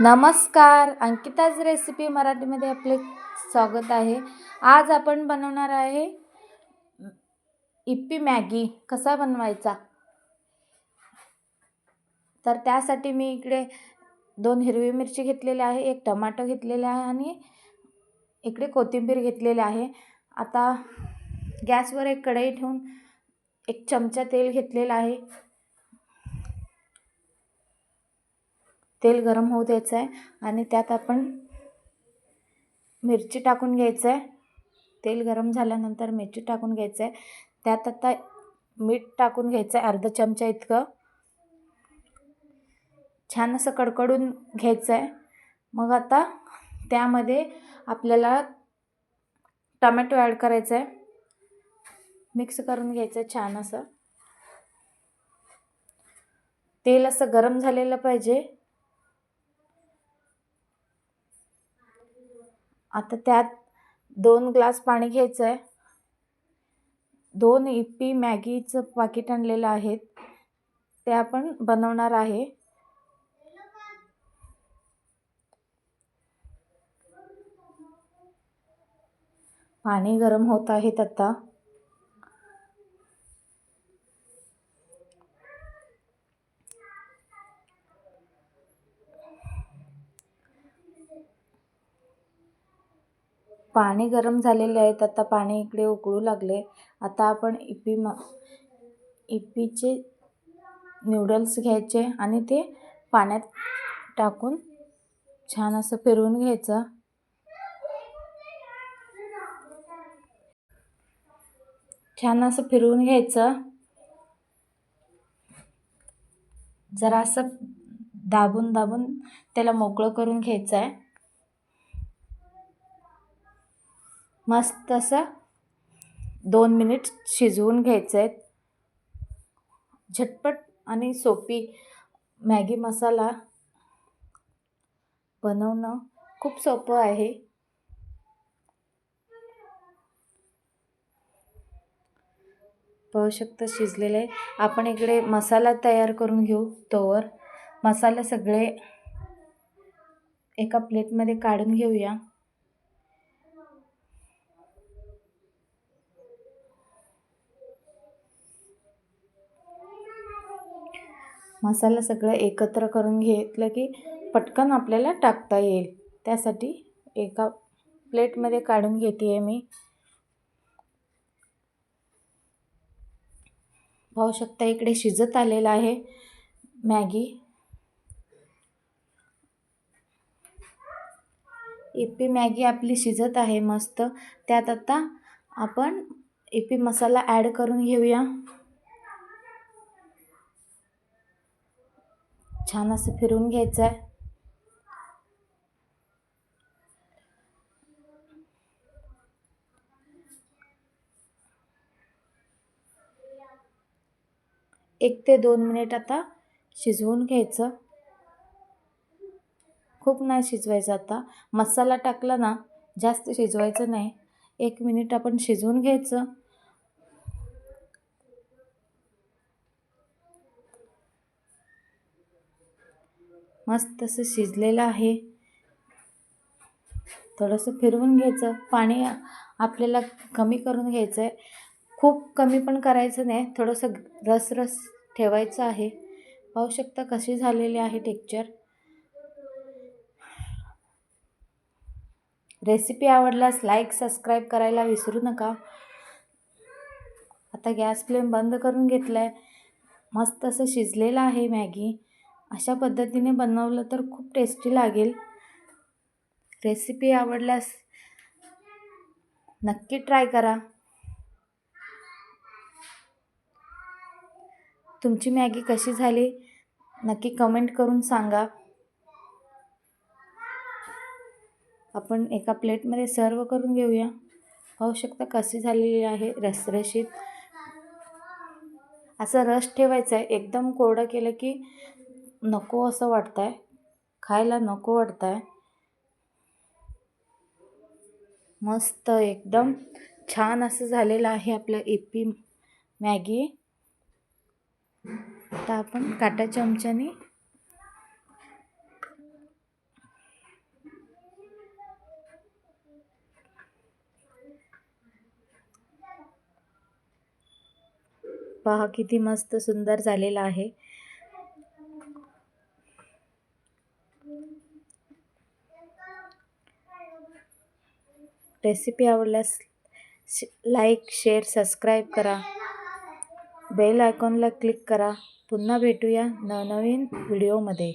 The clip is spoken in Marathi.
नमस्कार अंकिताज रेसिपी मराठीमध्ये आपले स्वागत आहे. आज आपण बनवणार आहे इप्पी मॅगी. कसा बनवायचा? तर त्यासाठी मी इकडे दोन हिरवी मिरची घेतलेली आहे एक टमाटो घेतलेले आहे आणि इकडे कोथिंबीर घेतलेली आहे. आता गॅसवर एक कढई ठेवून एक चमचा तेल घेतलेलं आहे. तेल गरम होऊ द्यायचं आहे आणि त्यात आपण मिरची टाकून घ्यायचं आहे. तेल गरम झाल्यानंतर मिरची टाकून घ्यायचं आहे. त्यात आता मीठ टाकून घ्यायचं आहे अर्धा चमचा इतकं. छान असं कडकडून घ्यायचं आहे. मग आता त्यामध्ये आपल्याला टमॅटो ॲड करायचं आहे. मिक्स करून घ्यायचं आहे छान असं. तेल असं गरम झालेलं पाहिजे. आता त्यात दोन ग्लास पाणी घ्यायचं आहे दोन इप्पी मॅगीचं पाकिट आणलेलं आहे ते आपण बनवणार आहे. पाणी गरम होत आहेत आता. पाणी गरम झालेले आहेत आता पाणी इकडे उकळू लागले. आता आपण इपी म इपीचे नूडल्स घ्यायचे आणि ते पाण्यात टाकून छान असं फिरवून घ्यायचं. छान असं फिरवून घ्यायचं. जरा असं दाबून दाबून त्याला मोकळं करून घ्यायचं आहे मस्त असं दोन मिनिट शिजवून घ्यायचं आहे झटपट आणि सोपी मॅगी मसाला बनवणं खूप सोपं आहे. पाहू शकता शिजलेलं आहे. आपण इकडे मसाला तयार करून घेऊ तोवर. मसाला सगळे एका प्लेटमध्ये काढून घेऊया. मसाला सगळं एकत्र करून घेतलं की पटकन आपल्याला टाकता येईल. त्यासाठी एका प्लेटमध्ये काढून घेते आहे मी. पाहू शकता इकडे शिजत आलेलं आहे मॅगी. इप्पी मॅगी आपली शिजत आहे मस्त. त्यात आता आपण इप्पी मसाला ॲड करून घेऊया. छान असं फिरून घ्यायचं आहे एक ते दोन मिनिट आता शिजवून घ्यायचं. खूप नाही शिजवायचं आता. मसाला टाकला ना जास्त शिजवायचं नाही. एक मिनिट आपण शिजवून घ्यायचं. मस्त असं शिजलेलं आहे. थोडंसं फिरवून घ्यायचं. पाणी आपल्याला कमी करून घ्यायचं आहे खूप कमी पण करायचं नाही. थोडंसं रस रस ठेवायचं आहे. पाहू शकता कशी झालेली आहे टेक्चर रेसिपी आवडल्यास लाईक सबस्क्राईब करायला विसरू नका. आता गॅस फ्लेम बंद करून घेतला आहे मस्त असं शिजलेलं आहे मॅगी. अशा पद्धतीने बनवलं तर खूप टेस्टी लागेल. रेसिपी आवडल्यास नक्की ट्राय करा. तुमची मॅगी कशी झाली नक्की कमेंट करून सांगा. आपण एका प्लेटमध्ये सर्व करून घेऊया. पाहू शकता कशी झालेली आहे रसरशीत असं रस ठेवायचं आहे एकदम कोरडं केलं की नको असं वाटत आहे खायला नको वाटत आहे मस्त एकदम छान असं झालेलं आहे आपलं एपी मॅगी. तर आपण काटा चमच्याने पहा किती मस्त सुंदर झालेलं आहे. रेसिपी आवडल्यास लाईक शेअर सबस्क्राईब करा. बेल आयकॉनला क्लिक करा. पुन्हा भेटूया नवनवीन व्हिडिओमध्ये